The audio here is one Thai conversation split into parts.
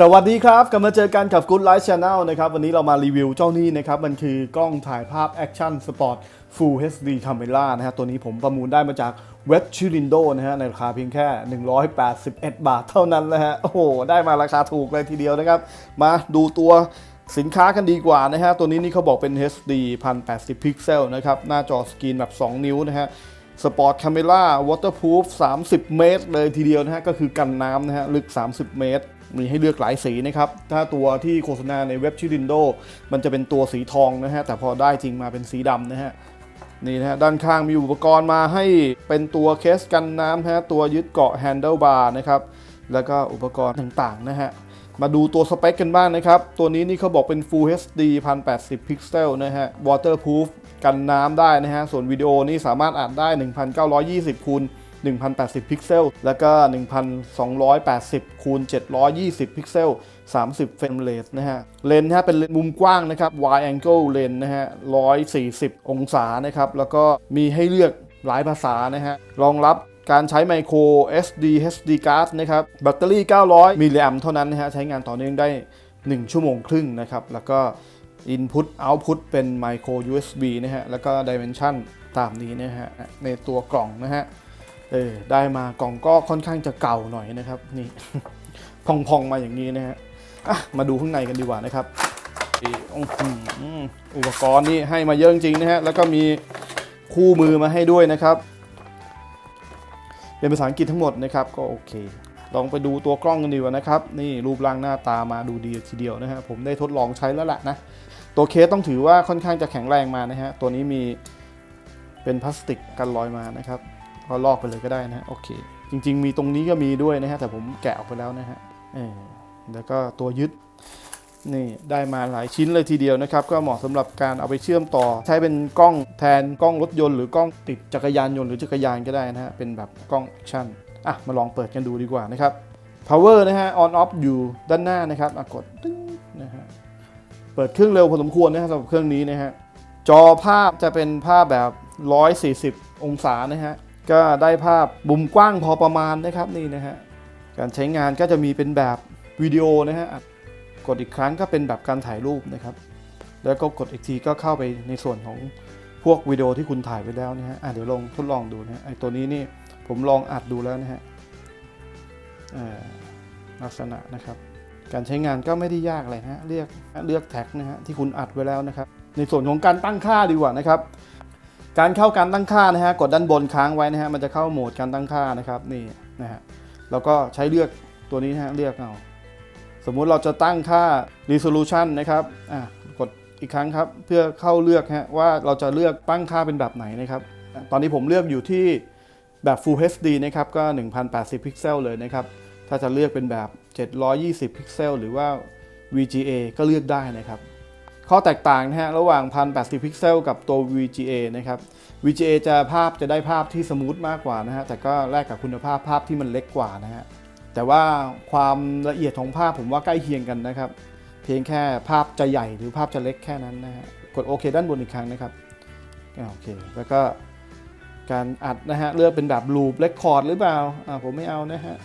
สวัสดีครับ กลับมาเจอกันกับ Good Life Channel นะครับ วันนี้เรามารีวิวเจ้านี้นะครับ มันคือกล้องถ่ายภาพ Action Sport Full HD Camera นะฮะตัวนี้ผมประมูลได้มาจากเว็บชิลินโดนะฮะในราคาเพียงแค่ 181 บาทเท่านั้นนะฮะ โอ้โห ได้มาราคาถูกเลยทีเดียวนะครับ มาดูตัวสินค้ากันดีกว่านะฮะ ตัวนี้นี่เขาบอกเป็น HD 1080 พิกเซลนะครับ หน้าจอสกรีนแบบ 2 นิ้วนะฮะ สปอร์ต a ค e ล่าวอเตอร์พูฟ30 เมตร เลยทีเดียวนะฮะ ก็คือกันน้ำนะฮะ ลึก 30 เมตร มีให้เลือกหลายสีนะครับ ถ้าตัวที่โฆษณาในเว็บชิลินโด มันจะเป็นตัวสีทองนะฮะ แต่พอได้จริงมาเป็นสีดำนะฮะนี่นะฮะด้านข้างมีอุปกรณ์มาให้เป็นตัวเคสกันน้ำนะฮะตัวยึดเกาะแฮนเดิลบาร์นะครับแล้วก็อุปกรณ์ต่างๆนะฮะมาดูตัวสเปคกันบ้างนะครับ ตัวนี้นี่เขาบอกเป็น Full HD 1080 พิกเซลนะฮะ Waterproof กันน้ำได้นะฮะ ส่วนวิดีโอนี่สามารถอัดได้ 1920คูณ1080 พิกเซล แล้วก็ 1280คูณ720 พิกเซล 30 เฟรมเรทนะฮะ เลนส์นะฮะเป็นเลนส์มุมกว้างนะครับ wide angle lens นะฮะ 140 องศานะครับ แล้วก็มีให้เลือกหลายภาษานะฮะ รองรับการใช้ไมโคร SD HD card นะครับ แบตเตอรี่ 900 มิลลิแอมเท่านั้นนะฮะ ใช้งานต่อเนื่องได้ 1 ชั่วโมงครึ่งนะครับ แล้วก็ Input Output เป็น Micro USB นะฮะ แล้วก็ Dimension ตามนี้นะฮะ ในตัวกล่องนะฮะ เออ ได้มากล่องก็ค่อนข้างจะเก่าหน่อยนะครับ นี่ พองๆ มาอย่างนี้นะฮะ อะ มาดูข้างในกันดีกว่านะครับอุปกรณ์นี่ให้มาเยอะจริงนะฮะ แล้วก็มีคู่มือมาให้ด้วยนะครับ เป็นภาษาอังกฤษทั้งหมดนะครับ ก็โอเค ลองไปดูตัวกล้องกันดีกว่านะครับ นี่รูปร่างหน้าตามาดูดีทีเดียวนะฮะ ผมได้ทดลองใช้แล้วแหละนะ ตัวเคสต้องถือว่าค่อนข้างจะแข็งแรงมานะฮะ ตัวนี้มีเป็นพลาสติกกันรอยมานะครับ ก็ลอกไปเลยก็ได้นะฮะ โอเค จริง ๆ มีตรงนี้ก็มีด้วยนะฮะ แต่ผมแกะออกไปแล้วนะฮะเออแล้วก็ตัวยึดนี่ได้มาหลายชิ้นเลยทีเดียวนะครับ ก็เหมาะสำหรับการเอาไปเชื่อมต่อ ใช้เป็นกล้องแทนกล้องรถยนต์หรือกล้องติดจักรยานยนต์หรือจักรยานก็ได้นะฮะ เป็นแบบกล้องแอคชั่นอะมาลองเปิดกันดูดีกว่านะครับ power นะฮะ on off อยู่ด้านหน้านะครับกดตึ้งนะฮะ เปิดเครื่องเร็วพอสมควรนะฮะสำหรับเครื่องนี้นะฮะจอภาพจะเป็นภาพแบบ 140 องศานะฮะก็ได้ภาพมุมกว้างพอประมาณนะครับนี่นะฮะการใช้งานก็จะมีเป็นแบบวิดีโอนะฮะกดอีกครั้งก็เป็นแบบการถ่ายรูปนะครับ แล้วก็กดอีกทีก็เข้าไปในส่วนของพวกวิดีโอที่คุณถ่ายไว้แล้วนะฮะอะเดี๋ยวลองทดลองดูนะไอตัวนี้นี่ผมลองอัดดูแล้วนะฮะลักษณะนะครับ การใช้งานก็ไม่ได้ยากอะไรฮะเรียกเลือกแท็กนะฮะที่คุณอัดไว้แล้วนะครับ ในส่วนของการตั้งค่าดีกว่านะครับ การเข้าการตั้งค่านะฮะกดด้านบนค้างไว้นะฮะมันจะเข้าโหมดการตั้งค่านะครับนี่นะฮะแล้วก็ใช้เลือกตัวนี้นะฮะเลือกเอาสมมุติเราจะตั้งค่า resolution นะครับอะกดอีกครั้งครับเพื่อเข้าเลือกฮะว่าเราจะเลือกตั้งค่าเป็นแบบไหนนะครับ ตอนนี้ผมเลือกอยู่ที่แบบ Full HD นะครับก็ 1080 พิกเซลเลยนะครับ ถ้าจะเลือกเป็นแบบ 720 พิกเซล หรือว่า VGA ก็เลือกได้นะครับ ข้อแตกต่างนะฮะระหว่าง 1080 พิกเซล กับตัว VGA นะครับ VGA จะภาพจะได้ภาพที่สมูทมากกว่านะฮะแต่ก็แลกกับคุณภาพภาพที่มันเล็กกว่านะฮะแต่ว่าความละเอียดของภาพผมว่าใกล้เคียงกันนะครับ เพียงแค่ภาพจะใหญ่หรือภาพจะเล็กแค่นั้นนะฮะกดโอเคด้านบนอีกครั้งนะครับโอเคแล้วก็การอัดนะฮะเลือกเป็นแบบลูปเรคคอร์ดหรือเปล่าอ่าผมไม่เอานะฮะ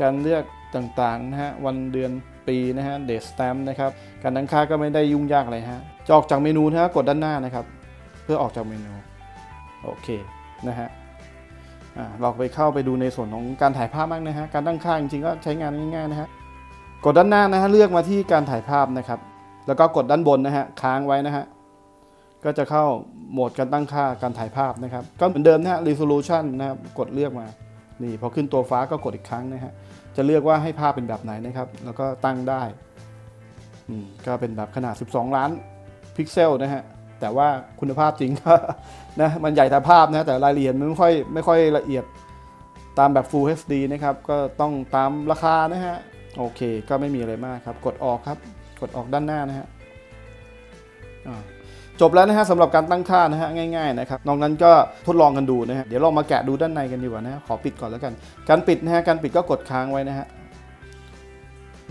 การเลือก ต่างๆนะฮะวันเดือนปีนะฮะเดทสแตมนะครับการตั้งค่าก็ไม่ได้ยุ่งยากอะไรฮะจะออกจากเมนูนะฮะกดด้านหน้านะครับ เพื่อออกจากเมนูโอเคนะฮะอ่าเราไปเข้าไปดูในส่วนของการถ่ายภาพบ้างนะฮะการตั้งค่าจริงๆก็ใช้งานง่ายๆนะฮะกดด้านหน้านะฮะเลือกมาที่การถ่ายภาพนะครับ แล้วก็กดด้านบนนะฮะค้างไว้นะฮะก็จะเข้าโหมดการตั้งค่าการถ่ายภาพนะครับ ก็เหมือนเดิมนะฮะ resolution นะครับกดเลือกมา นี่พอขึ้นตัวฟ้าก็กดอีกครั้งนะฮะ จะเลือกว่าให้ภาพเป็นแบบไหนนะครับ แล้วก็ตั้งได้ก็เป็นแบบขนาด 12 ล้านพิกเซลนะฮะ แต่ว่าคุณภาพจริงก็นะ มันใหญ่แต่ภาพนะ แต่รายละเอียดมันไม่ค่อยไม่ค่อยละเอียดตามแบบ Full HD นะครับ ก็ต้องตามราคานะฮะ โอเค ก็ไม่มีอะไรมากครับ กดออกครับ กดออกด้านหน้านะฮะ จบแล้วนะฮะสำหรับการตั้งค่านะฮะง่ายๆนะครับนอกนั้นก็ทดลองกันดูนะฮะเดี๋ยวเรามาแกะดูด้านในกันดีกว่านะฮะขอปิดก่อนแล้วกัน การปิดนะฮะการปิดก็กดค้างไว้นะฮะ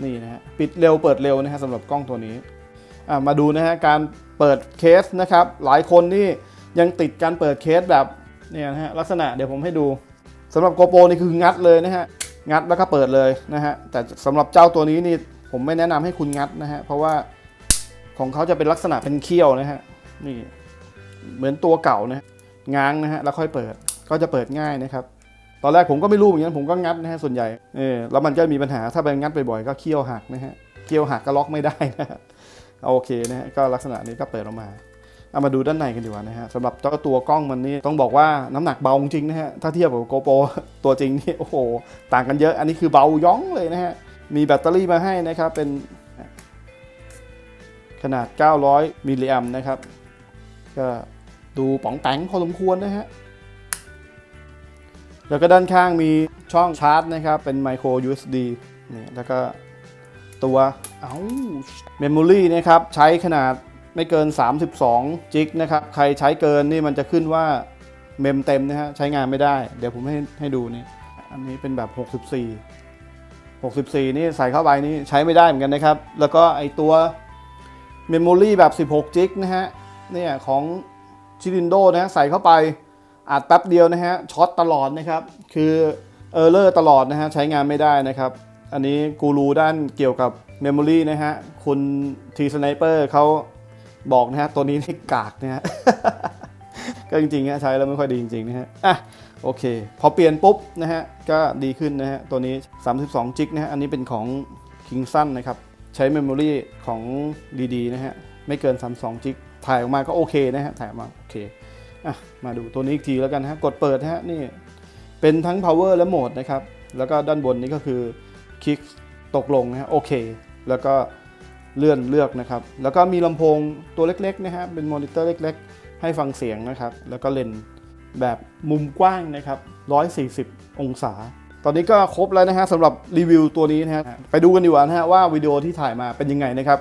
นี่นะฮะปิดเร็วเปิดเร็วนะฮะสำหรับกล้องตัวนี้อะมาดูนะฮะการเปิดเคสนะครับ หลายคนนี่ยังติดการเปิดเคสแบบเนี่ยนะฮะลักษณะเดี๋ยวผมให้ดูสำหรับโกโปรนี่คืองัดเลยนะฮะงัดแล้วก็เปิดเลยนะฮะแต่สำหรับเจ้าตัวนี้นี่ผมไม่แนะนำให้คุณงัดนะฮะเพราะว่าของเขาจะเป็นลักษณะเป็นเขี้ยวนะฮะ นี่ เหมือนตัวเก่านะง้างนะฮะแล้วค่อยเปิดก็จะเปิดง่ายนะครับ ตอนแรกผมก็ไม่รู้เหมือนกันผมก็งัดนะฮะส่วนใหญ่เออแล้วมันก็มีปัญหาถ้าไปงัดบ่อยๆก็เขี้ยวหักนะฮะเขี้ยวหักก็ล็อกไม่ได้นะฮะโอเคนะฮะก็ลักษณะนี้ก็เปิดออกมาเอามาดูด้านในกันดีกว่านะฮะสำหรับเจ้าตัวกล้องมันนี่ต้องบอกว่าน้ำหนักเบาจริงนะฮะถ้าเทียบกับโกโปรตัวจริงนี่โอ้โห ต่างกันเยอะอันนี้คือเบาย้องเลยนะฮะมีแบตเตอรี่มาให้นะครับเป็นขนาด 900 มิลลิแอมนะครับ ก็ดูป๋องแปงพอสมควรนะฮะ แล้วก็ด้านข้างมีช่องชาร์จนะครับ เป็นไมโคร USB นี่แล้วก็ตัว เอา้าเมมโมรี่นะครับ ใช้ขนาดไม่เกิน 32 จิกนะครับ ใครใช้เกินนี่มันจะขึ้นว่าเมมเต็มนะฮะ ใช้งานไม่ได้ เดี๋ยวผมให้ให้ดูนี่ อันนี้เป็นแบบ 64 64 นี่ใส่เข้าไปนี่ใช้ไม่ได้เหมือนกันนะครับ แล้วก็ไอตัวเมมโมรี่แบบ 16 จิกนะฮะ เนี่ยของชิรินโดนะฮะใส่เข้าไปอัดแป๊บเดียวนะฮะช็อตตลอดนะครับ คือเออร์เลอร์ตลอดนะฮะใช้งานไม่ได้นะครับ อันนี้กูรูด้านเกี่ยวกับเมมโมรี่นะฮะคุณทีสไนเปอร์เขาบอกนะฮะตัวนี้นี่กากนะฮะก็จริงๆฮะใช้แล้วไม่ค่อยดีจริงๆนะฮะอะโอเค พอเปลี่ยนปุ๊บนะฮะก็ดีขึ้นนะฮะตัวนี้ 32จิกนะฮะอันนี้เป็นของ King Sun นะครับ ใช้เมมโมรีของดีๆนะฮะไม่เกิน 32จิก ถ่ายออกมาก็โอเคนะฮะถ่ายออกมาโอเคอะมาดูตัวนี้อีกทีแล้วกันนะฮะกดเปิดนะฮะนี่เป็นทั้ง power และโหมดนะครับแล้วก็ด้านบนนี้ก็คือคลิกตกลงนะฮะโอเค แล้วก็เลื่อนเลือกนะครับ แล้วก็มีลำโพงตัวเล็กๆนะฮะเป็นมอนิเตอร์เล็กๆ ให้ฟังเสียงนะครับ แล้วก็เลนแบบมุมกว้างนะครับ 140 องศา ตอนนี้ก็ครบแล้วนะฮะสำหรับรีวิวตัวนี้นะฮะไปดูกันดีกว่านะฮะว่าวิดีโอที่ถ่ายมาเป็นยังไงนะครับ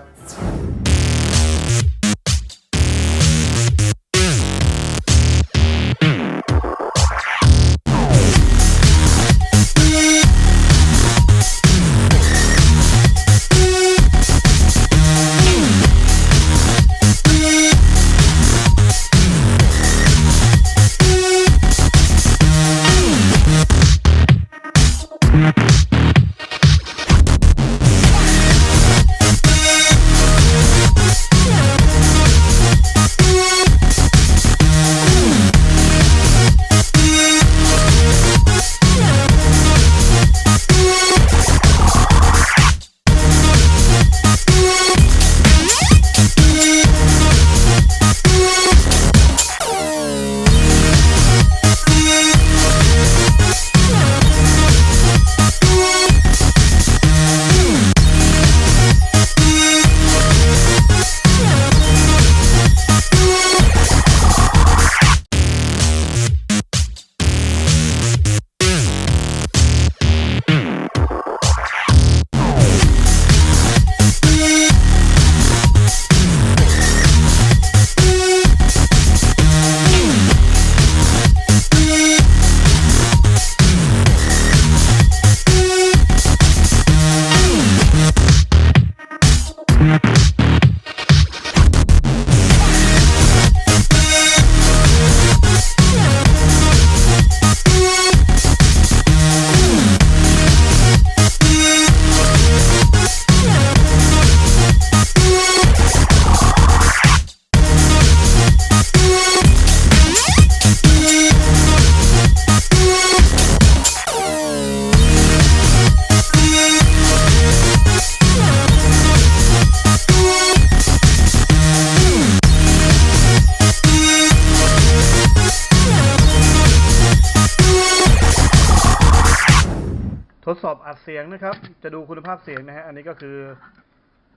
อบอัดเสียงนะครับ จะดูคุณภาพเสียงนะฮะ อันนี้ก็คือ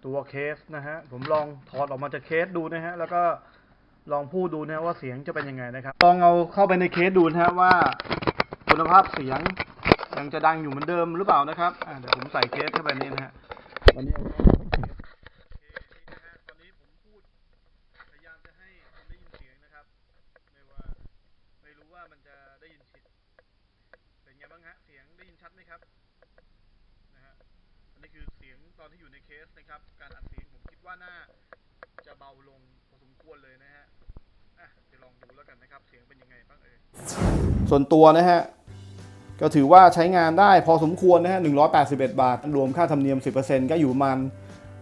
ตัวเคสนะฮะ ผมลองถอดออกมาจากเคสดูนะฮะ แล้วก็ลองพูดดูนะว่าเสียงจะเป็นยังไงนะครับ ลองเอาเข้าไปในเคสดูนะฮะว่าคุณภาพเสียงยังจะดังอยู่เหมือนเดิมหรือเปล่านะครับอ่าเดี๋ยวผมใส่เคสเข้าไปนี่นะฮะวันนี้ผมพูดพยายามจะให้ได้ยินเสียงนะครับไม่ว่าไม่รู้ว่ามันจะได้ยินชิดเป็นไงบ้างฮะ เสียงได้ยินชัดไหมครับ นนี้คือเสียงตอนที่อยู่ในเคสนะครับ การอัดเสียงผมคิดว่าน่าจะเบาลงพอสมควรเลยนะฮะอะเดี๋ยวลองดูแล้วกันนะครับ เสียงเป็นยังไงบ้างเอ่ยส่วนตัวนะฮะก็ถือว่าใช้งานได้พอสมควรนะฮะ181 บาท รวมค่าธรรมเนียม 10%ก็อยู่ประมาณ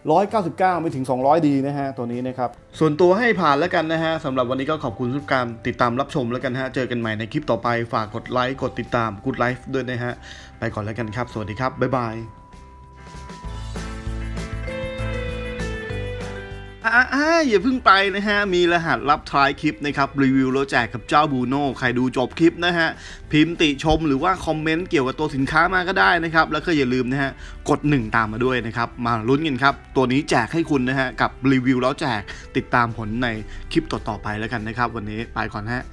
199 ไม่ถึง 200 ดีนะฮะ ตัวนี้นะครับ ส่วนตัวให้ผ่านแล้วกันนะฮะสำหรับวันนี้ก็ขอบคุณทุกการติดตามรับชมแล้วกันฮะ เจอกันใหม่ในคลิปต่อไป ฝากกดไลค์ กดติดตาม Good Life ด้วยนะฮะ ไปก่อนแล้วกันครับ สวัสดีครับ บ๊ายบาย อ่าอย่าเพิ่งไปนะฮะ มีรหัสรับท้ายคลิปนะครับ รีวิวแล้วแจกกับเจ้าบูโน่ใครดูจบคลิปนะฮะ พิมพ์ติชมหรือว่าคอมเมนต์เกี่ยวกับตัวสินค้ามาก็ได้นะครับ แล้วก็อย่าลืมนะฮะ กด 1 ตามมาด้วยนะครับ มาลุ้นกันครับ ตัวนี้แจกให้คุณนะฮะ กับรีวิวแล้วแจกติดตามผลในคลิปต่อๆไปแล้วกันนะครับ วันนี้ไปก่อนฮะ